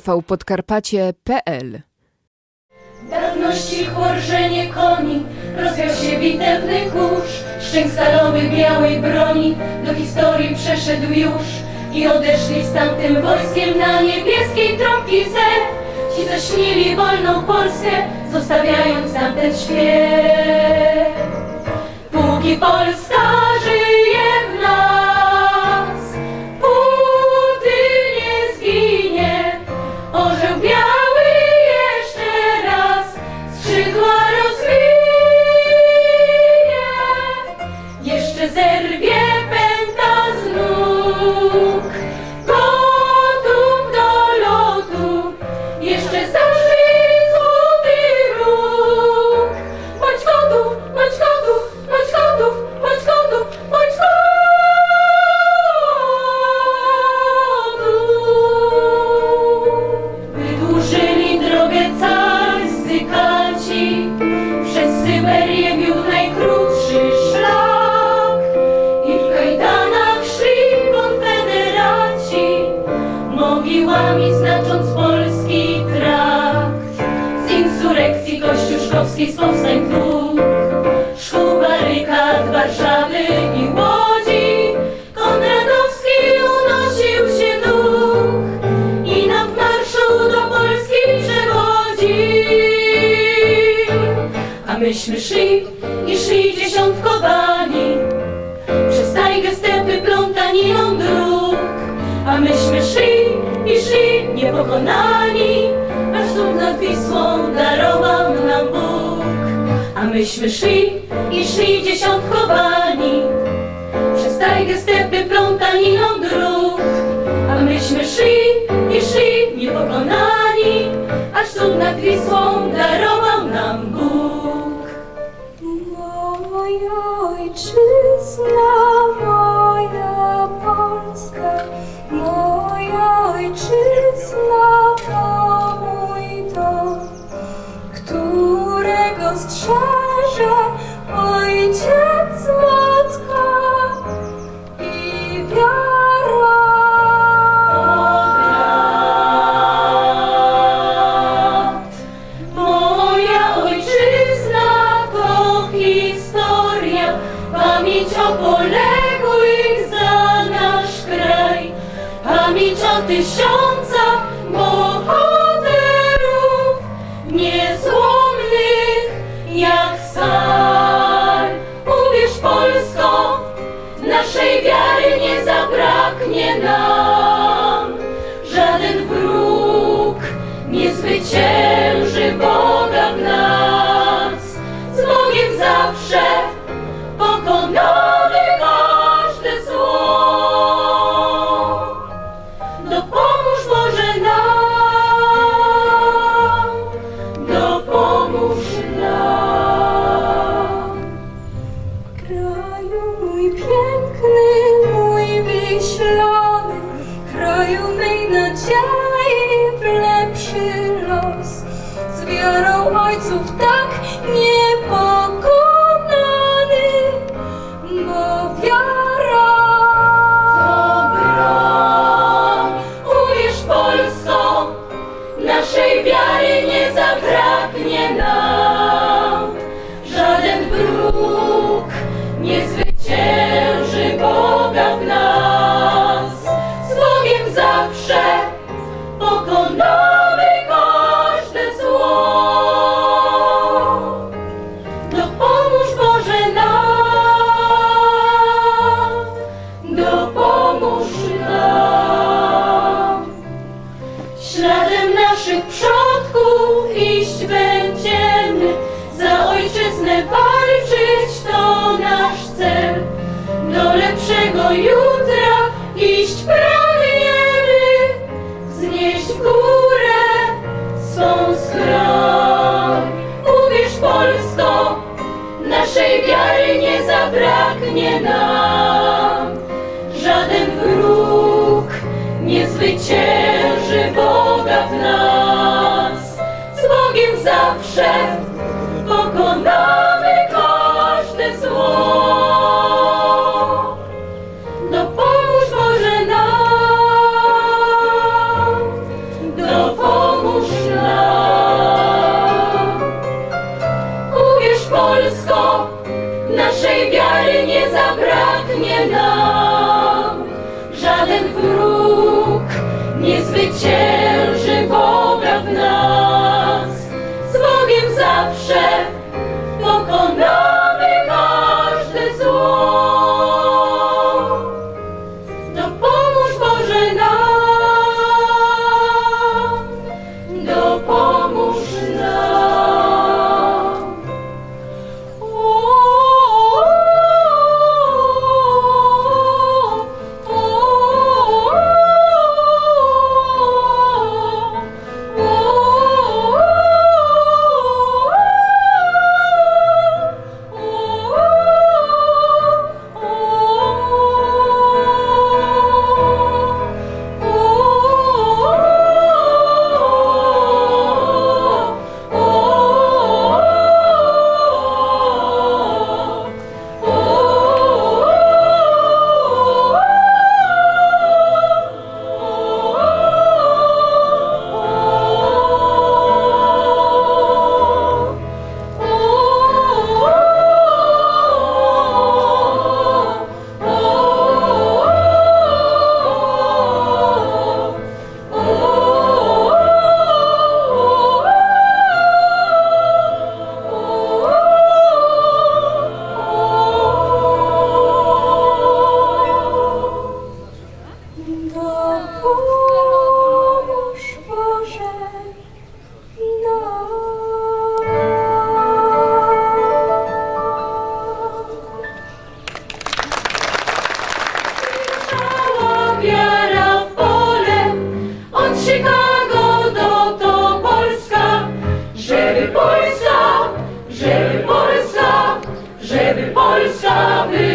tvpodkarpacie.pl Dawności chłorżenie koni, rozwiał się bitewny kurz, szczęk stalowy białej broni, do historii przeszedł już i odeszli z tamtym wojskiem na niebieskiej trąbki zew. Ci, co wolną Polskę, zostawiając nam ten świat. Póki Polska żyje just it. A myśmy szli i szli dziesiątkowani, przez tajgę stepy plątaniną dróg. A myśmy szli i szli niepokonani, aż cud nad Wisłą darował nam Bóg. A myśmy szli i szli dziesiątkowani, przez tajgę stepy plątaniną dróg. A myśmy szli i szli niepokonani, aż cud nad Wisłą darował nam Bóg. Moja ojczyzna, nie zwycięży lepszego jutra iść pragniemy, wznieść w górę swą schron. Uwierz Polsko, naszej wiary nie zabraknie nam. Żaden wróg nie zwycięży Naszej wiary nie zabraknie nam, żaden wróg nie zwycięży. Ой, сами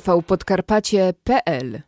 tvpodkarpacie.pl